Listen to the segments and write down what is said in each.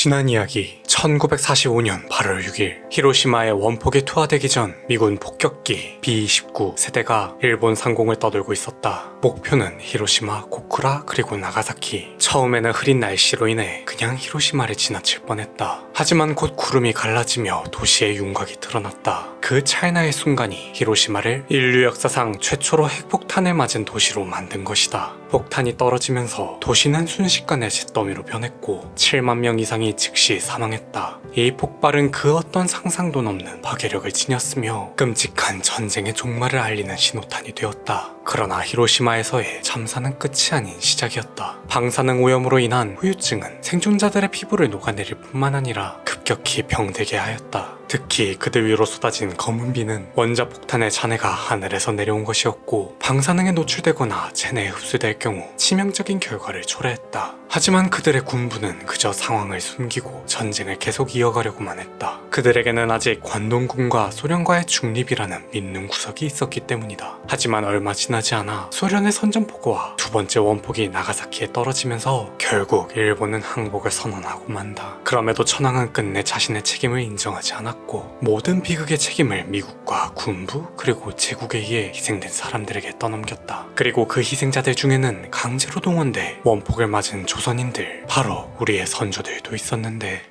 지난 이야기 1945년 8월 6일 히로시마의 원폭이 투하되기 전 미군 폭격기 B-29 세대가 일본 상공을 떠돌고 있었다. 목표는 히로시마, 고쿠라 그리고 나가사키. 처음에는 흐린 날씨로 인해 그냥 히로시마를 지나칠 뻔했다. 하지만 곧 구름이 갈라지며 도시의 윤곽이 드러났다. 그 찰나의 순간이 히로시마를 인류 역사상 최초로 핵폭탄을 맞은 도시로 만든 것이다. 폭탄이 떨어지면서 도시는 순식간에 잿더미로 변했고 7만 명 이상이 즉시 사망했다. 이 폭발은 그 어떤 상상도 넘는 파괴력을 지녔으며 끔찍한 전쟁의 종말을 알리는 신호탄이 되었다. 그러나 히로시마에서의 참사는 끝이 아닌 시작이었다. 방사능 오염으로 인한 후유증은 생존자들의 피부를 녹아내릴 뿐만 아니라 급격히 병들게 하였다. 특히 그들 위로 쏟아진 검은 비는 원자 폭탄의 잔해가 하늘에서 내려온 것이었고 방사능에 노출되거나 체내에 흡수될 경우 치명적인 결과를 초래했다. 하지만 그들의 군부는 그저 상황을 숨기고 전쟁을 계속 이어가려고만 했다. 그들에게는 아직 관동군과 소련과의 중립이라는 믿는 구석이 있었기 때문이다. 하지만 얼마 지나지 않아 소련의 선전포고와 두 번째 원폭이 나가사키에 떨어지면서 결국 일본은 항복을 선언하고 만다. 그럼에도 천황은 끝내 자신의 책임을 인정하지 않았 고 모든 비극의 책임을 미국과 군부 그리고 제국에 의해 희생된 사람들에게 떠넘겼다. 그리고 그 희생자들 중에는 강제로 동원돼 원폭을 맞은 조선인들 바로 우리의 선조들도 있었는데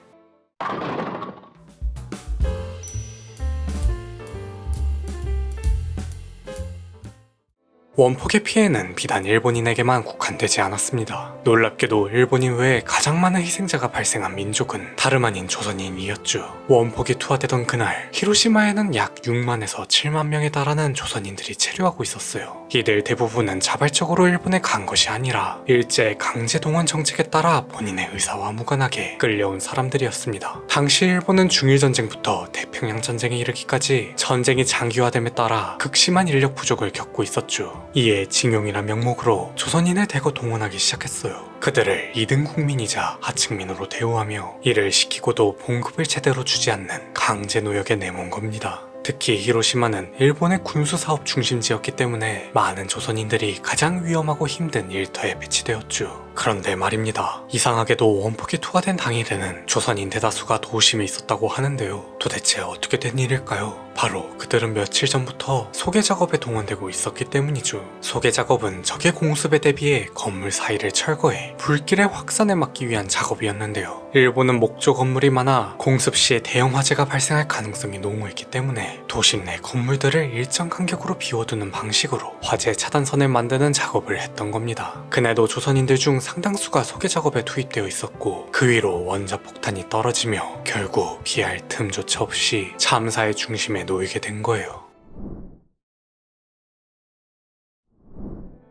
원폭의 피해는 비단 일본인에게만 국한되지 않았습니다. 놀랍게도 일본인 외에 가장 많은 희생자가 발생한 민족은 다름 아닌 조선인이었죠. 원폭이 투하되던 그날 히로시마에는 약 6만에서 7만 명에 달하는 조선인들이 체류하고 있었어요. 이들 대부분은 자발적으로 일본에 간 것이 아니라 일제 강제 동원 정책에 따라 본인의 의사와 무관하게 끌려온 사람들이었습니다. 당시 일본은 중일 전쟁부터 태 평양 전쟁에 이르기까지 전쟁이 장기화됨에 따라 극심한 인력 부족을 겪고 있었죠. 이에 징용이란 명목으로 조선인을 대거 동원하기 시작했어요. 그들을 2등 국민이자 하층민으로 대우하며 일을 시키고도 봉급을 제대로 주지 않는 강제 노역에 내몬 겁니다. 특히 히로시마는 일본의 군수 사업 중심지였기 때문에 많은 조선인들이 가장 위험하고 힘든 일터에 배치되었죠. 그런데 말입니다. 이상하게도 원폭이 투하된 당일에는 조선인 대다수가 도심에 있었다고 하는데요. 도대체 어떻게 된 일일까요? 바로 그들은 며칠 전부터 소개 작업에 동원되고 있었기 때문이죠. 소개 작업은 적의 공습에 대비해 건물 사이를 철거해 불길의 확산에 막기 위한 작업이었는데요. 일본은 목조 건물이 많아 공습 시에 대형 화재가 발생할 가능성이 농후했기 때문에 도심 내 건물들을 일정 간격으로 비워두는 방식으로 화재 차단선을 만드는 작업을 했던 겁니다. 그날도 조선인들 중 상당수가 소개 작업에 투입되어 있었고 그 위로 원자 폭탄이 떨어지며 결국 피할 틈조차 없이 참사의 중심에 놓이게 된 거예요.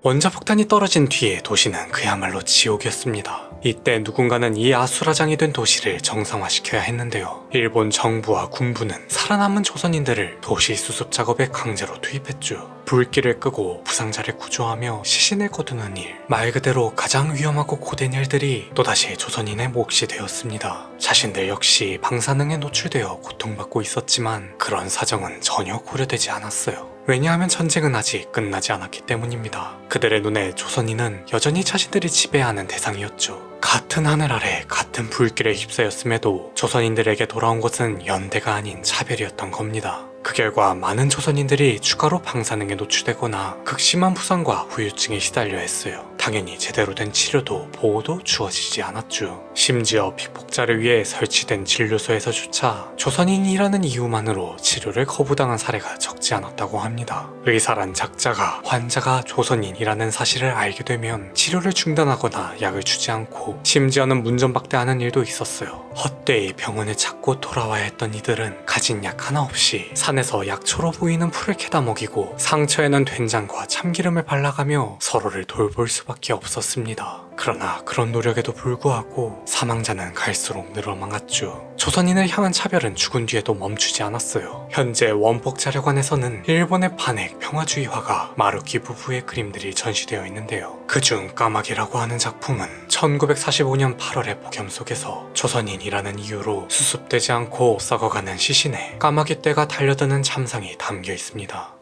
원자 폭탄이 떨어진 뒤에 도시는 그야말로 지옥이었습니다. 이때 누군가는 이 아수라장이 된 도시를 정상화시켜야 했는데요. 일본 정부와 군부는 살아남은 조선인들을 도시 수습 작업에 강제로 투입했죠. 불길을 끄고 부상자를 구조하며 시신을 거두는 일. 말 그대로 가장 위험하고 고된 일들이 또다시 조선인의 몫이 되었습니다. 자신들 역시 방사능에 노출되어 고통받고 있었지만 그런 사정은 전혀 고려되지 않았어요. 왜냐하면 전쟁은 아직 끝나지 않았기 때문입니다. 그들의 눈에 조선인은 여전히 자신들이 지배하는 대상이었죠. 같은 하늘 아래 같은 불길에 휩싸였음에도 조선인들에게 돌아온 것은 연대가 아닌 차별이었던 겁니다. 그 결과 많은 조선인들이 추가로 방사능에 노출되거나 극심한 부상과 후유증에 시달려 했어요. 당연히 제대로 된 치료도 보호도 주어지지 않았죠. 심지어 피폭자를 위해 설치된 진료소에서조차 조선인이라는 이유만으로 치료를 거부당한 사례가 적지 않았다고 합니다. 의사란 작자가 환자가 조선인이라는 사실을 알게 되면 치료를 중단하거나 약을 주지 않고 심지어는 문전박대하는 일도 있었어요. 헛되이 병원에 찾고 돌아와야 했던 이들은 가진 약 하나 없이 산 에서 약초로 보이는 풀을 캐다 먹이고 상처에는 된장과 참기름을 발라가며 서로를 돌볼 수밖에 없었습니다. 그러나 그런 노력에도 불구하고 사망자는 갈수록 늘어나갔죠. 조선인을 향한 차별은 죽은 뒤에도 멈추지 않았어요. 현재 원폭 자료관에서는 일본의 반핵 평화주의화가 마루키 부부의 그림들이 전시되어 있는데요. 그중 까마귀라고 하는 작품은 1945년 8월의 폭염 속에서 조선인이라는 이유로 수습되지 않고 썩어가는 시신에 까마귀 떼가 달려드는 참상이 담겨 있습니다.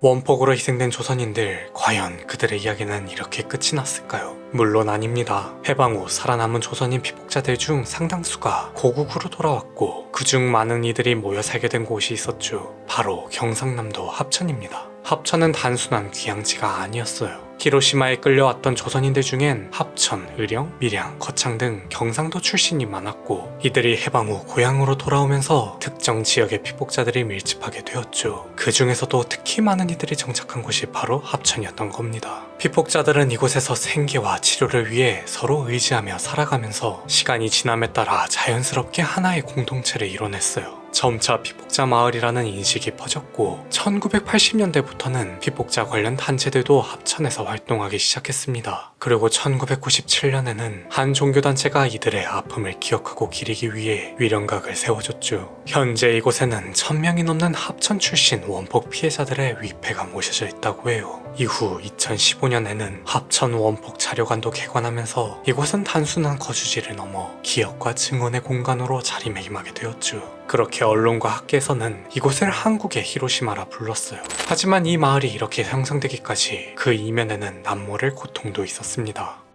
원폭으로 희생된 조선인들 과연 그들의 이야기는 이렇게 끝이 났을까요? 물론 아닙니다. 해방 후 살아남은 조선인 피폭자들 중 상당수가 고국으로 돌아왔고 그중 많은 이들이 모여 살게 된 곳이 있었죠. 바로 경상남도 합천입니다. 합천은 단순한 귀향지가 아니었어요. 히로시마에 끌려왔던 조선인들 중엔 합천, 의령, 밀양, 거창 등 경상도 출신이 많았고 이들이 해방 후 고향으로 돌아오면서 특정 지역의 피폭자들이 밀집하게 되었죠. 그 중에서도 특히 많은 이들이 정착한 곳이 바로 합천이었던 겁니다. 피폭자들은 이곳에서 생계와 치료를 위해 서로 의지하며 살아가면서 시간이 지남에 따라 자연스럽게 하나의 공동체를 이뤄냈어요. 점차 피폭자 마을이라는 인식이 퍼졌고 1980년대부터는 피폭자 관련 단체들도 합천에서 활동하기 시작했습니다. 그리고 1997년에는 한 종교단체가 이들의 아픔을 기억하고 기리기 위해 위령각을 세워줬죠. 현재 이곳에는 1000명이 넘는 합천 출신 원폭 피해자들의 위패가 모셔져 있다고 해요. 이후 2015년에는 합천 원폭 자료관도 개관하면서 이곳은 단순한 거주지를 넘어 기억과 증언의 공간으로 자리매김하게 되었죠. 그렇게 언론과 학계에서는 이곳을 한국의 히로시마라 불렀어요. 하지만 이 마을이 이렇게 형성되기까지 그 이면에는 남모를 고통도 있었습니다.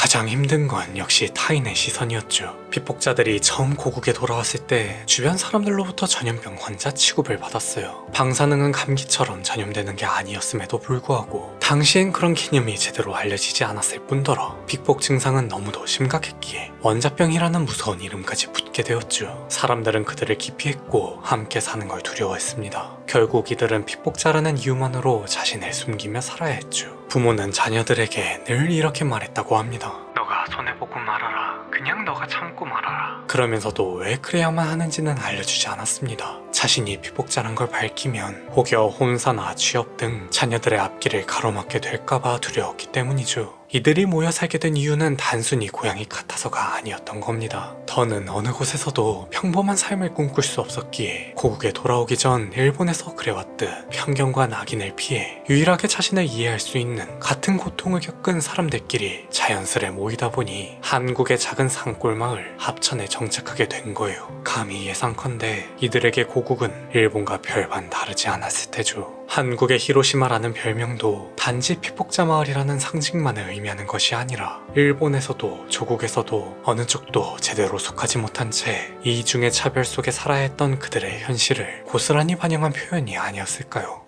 가장 힘든 건 역시 타인의 시선이었죠. 피폭자들이 처음 고국에 돌아왔을 때 주변 사람들로부터 전염병 환자 취급을 받았어요. 방사능은 감기처럼 전염되는 게 아니었음에도 불구하고 당시엔 그런 개념이 제대로 알려지지 않았을 뿐더러 빅폭 증상은 너무도 심각했기에 원자병이라는 무서운 이름까지 붙게 되었죠. 사람들은 그들을 기피했고 함께 사는 걸 두려워했습니다. 결국 이들은 픽복자라는 이유만으로 자신을 숨기며 살아야 했죠. 부모는 자녀들에게 늘 이렇게 말했다고 합니다. 너가 손해보고 말아라. 그냥 너가 참고 말아라. 그러면서도 왜 그래야만 하는지는 알려주지 않았습니다. 자신이 피복자란 걸 밝히면 혹여 혼사나 취업 등 자녀들의 앞길을 가로막게 될까봐 두려웠기 때문이죠. 이들이 모여 살게 된 이유는 단순히 고향이 같아서가 아니었던 겁니다. 더는 어느 곳에서도 평범한 삶을 꿈꿀 수 없었기에 고국에 돌아오기 전 일본에서 그래왔듯 편견과 낙인을 피해 유일하게 자신을 이해할 수 있는 같은 고통을 겪은 사람들끼리 자연스레 모이다 보니 한국의 작은 산골 마을 합천에 정착하게 된 거예요. 감히 예상컨대 이들에게 고국 은 일본과 별반 다르지 않았을 테죠. 한국의 히로시마라는 별명도 단지 피폭자 마을이라는 상징만을 의미하는 것이 아니라 일본에서도 조국에서도 어느 쪽도 제대로 속하지 못한 채 이중의 차별 속에 살아야 했던 그들의 현실을 고스란히 반영한 표현이 아니었을까요?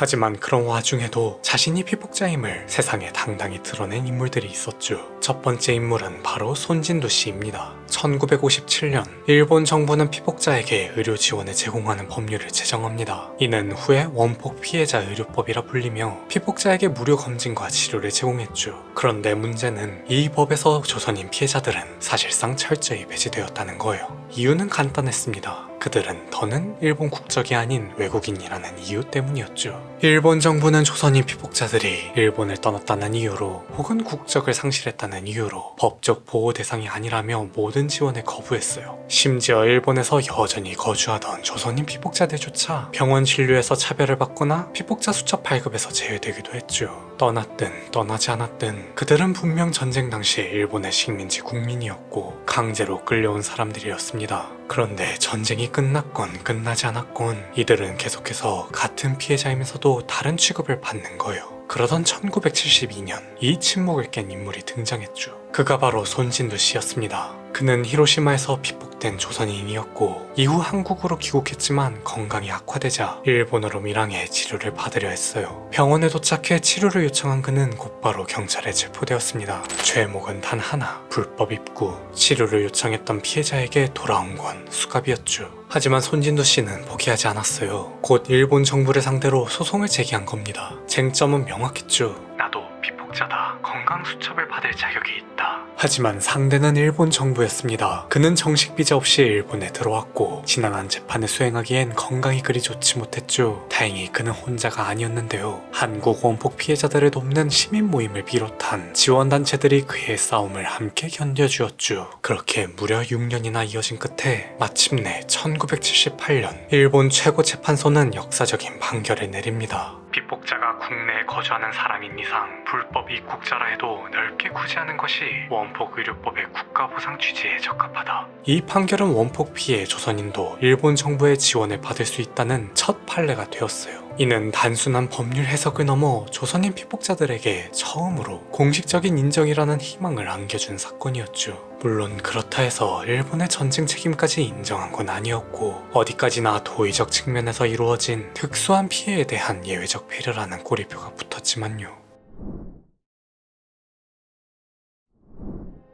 하지만 그런 와중에도 자신이 피폭자임을 세상에 당당히 드러낸 인물들이 있었죠. 첫 번째 인물은 바로 손진두 씨입니다. 1957년 일본 정부는 피폭자에게 의료 지원을 제공하는 법률을 제정합니다. 이는 후에 원폭 피해자 의료법이라 불리며 피폭자에게 무료 검진과 치료를 제공했죠. 그런데 문제는 이 법에서 조선인 피해자들은 사실상 철저히 배제되었다는 거예요. 이유는 간단했습니다. 그들은 더는 일본 국적이 아닌 외국인이라는 이유 때문이었죠. 일본 정부는 조선인 피폭자들이 일본을 떠났다는 이유로 혹은 국적을 상실했다는 이유로 법적 보호 대상이 아니라며 모든 지원을 거부했어요. 심지어 일본에서 여전히 거주하던 조선인 피폭자들조차 병원 진료에서 차별을 받거나 피폭자 수첩 발급에서 제외되기도 했죠. 떠났든 떠나지 않았든 그들은 분명 전쟁 당시 일본의 식민지 국민이었고 강제로 끌려온 사람들이었습니다. 그런데 전쟁이 끝났건 끝나지 않았건 이들은 계속해서 같은 피해자이면서도 다른 취급을 받는 거예요. 그러던 1972년 이 침묵을 깬 인물이 등장했죠. 그가 바로 손진두 씨였습니다. 그는 히로시마에서 피폭된 조선인이었고 이후 한국으로 귀국했지만 건강이 악화되자 일본으로 밀항해 치료를 받으려 했어요. 병원에 도착해 치료를 요청한 그는 곧바로 경찰에 체포되었습니다. 죄목은 단 하나, 불법 입구. 치료를 요청했던 피해자에게 돌아온 건 수갑이었죠. 하지만 손진두 씨는 포기하지 않았어요. 곧 일본 정부를 상대로 소송을 제기한 겁니다. 쟁점은 명확했죠. 나도 피폭자다. 건강 수첩을 받을 자격이 있다. 하지만 상대는 일본 정부였습니다. 그는 정식 비자 없이 일본에 들어왔고 지난한 재판을 수행하기엔 건강이 그리 좋지 못했죠. 다행히 그는 혼자가 아니었는데요. 한국 원폭 피해자들을 돕는 시민 모임을 비롯한 지원단체들이 그의 싸움을 함께 견뎌주었죠. 그렇게 무려 6년이나 이어진 끝에 마침내 1978년 일본 최고 재판소는 역사적인 판결을 내립니다. 피폭자가 국내에 거주하는 사람인 이상 불법 입국자라 해도 넓게 구제하는 것이 원폭 의료법의 국가보상 취지에 적합하다. 이 판결은 원폭 피해 조선인도 일본 정부의 지원을 받을 수 있다는 첫 판례가 되었어요. 이는 단순한 법률 해석을 넘어 조선인 피폭자들에게 처음으로 공식적인 인정이라는 희망을 안겨준 사건이었죠. 물론 그렇다 해서 일본의 전쟁 책임까지 인정한 건 아니었고 어디까지나 도의적 측면에서 이루어진 특수한 피해에 대한 예외적 배려라는 꼬리표가 붙었지만요.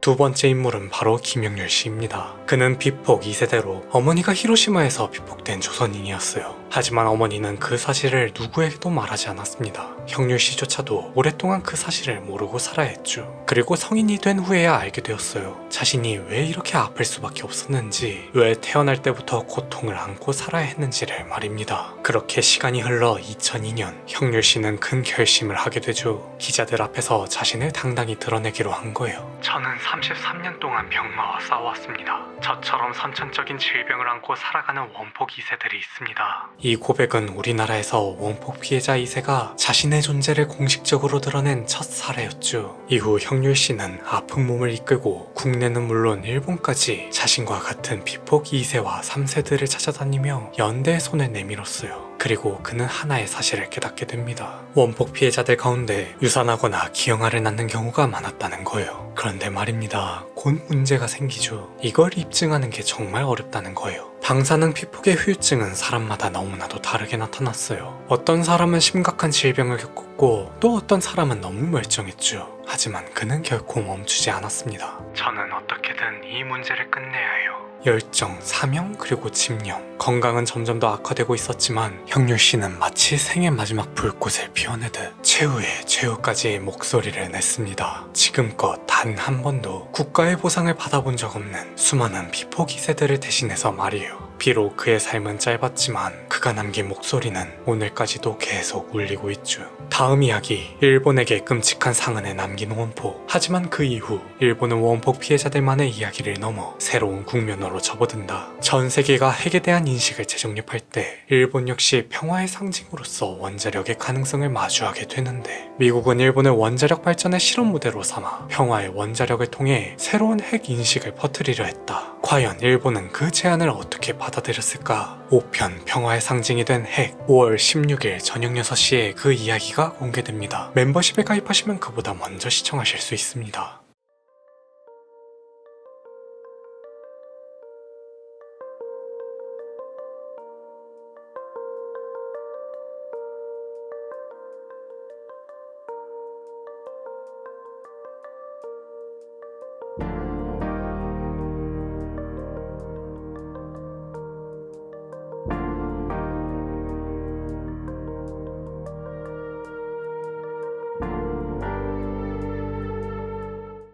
두 번째 인물은 바로 김영렬 씨입니다. 그는 비폭 2세대로 어머니가 히로시마에서 비폭된 조선인이었어요. 하지만 어머니는 그 사실을 누구에게도 말하지 않았습니다. 형률 씨조차도 오랫동안 그 사실을 모르고 살아야 했죠. 그리고 성인이 된 후에야 알게 되었어요. 자신이 왜 이렇게 아플 수밖에 없었는지, 왜 태어날 때부터 고통을 안고 살아야 했는지를 말입니다. 그렇게 시간이 흘러 2002년, 형률 씨는 큰 결심을 하게 되죠. 기자들 앞에서 자신을 당당히 드러내기로 한 거예요. 저는 33년 동안 병마와 싸워왔습니다. 저처럼 선천적인 질병을 안고 살아가는 원폭 2세들이 있습니다. 이 고백은 우리나라에서 원폭 피해자 2세가 자신의 존재를 공식적으로 드러낸 첫 사례였죠. 이후 형률 씨는 아픈 몸을 이끌고 국내는 물론 일본까지 자신과 같은 비폭 2세와 3세들을 찾아다니며 연대의 손을 내밀었어요. 그리고 그는 하나의 사실을 깨닫게 됩니다. 원폭 피해자들 가운데 유산하거나 기형아를 낳는 경우가 많았다는 거예요. 그런데 말입니다. 곧 문제가 생기죠. 이걸 입증하는 게 정말 어렵다는 거예요. 방사능 피폭의 후유증은 사람마다 너무나도 다르게 나타났어요. 어떤 사람은 심각한 질병을 겪었고 또 어떤 사람은 너무 멀쩡했죠. 하지만 그는 결코 멈추지 않았습니다. 저는 어떻게든 이 문제를 끝내야 해요. 열정, 사명, 그리고 집념. 건강은 점점 더 악화되고 있었지만 형률 씨는 마치 생의 마지막 불꽃을 피워내듯 최후의 최후까지 목소리를 냈습니다. 지금껏 단 한 번도 국가의 보상을 받아본 적 없는 수많은 비폭 2세들을 대신해서 말이에요. 비록 그의 삶은 짧았지만 그가 남긴 목소리는 오늘까지도 계속 울리고 있죠. 다음 이야기 일본에게 끔찍한 상흔을 남긴 원폭 하지만 그 이후 일본은 원폭 피해자들만의 이야기를 넘어 새로운 국면으로 접어든다. 전 세계가 핵에 대한 인식을 재정립할 때 일본 역시 평화의 상징으로서 원자력의 가능성을 마주하게 되는데 미국은 일본을 원자력 발전의 실험 무대로 삼아 평화의 원자력을 통해 새로운 핵 인식을 퍼뜨리려 했다. 과연 일본은 그 제안을 어떻게 받아들였을까? 5편 평화의 상징이 된 핵 5월 16일 저녁 6시에 그 이야기가 공개됩니다. 멤버십에 가입하시면 그보다 먼저 시청하실 수 있습니다.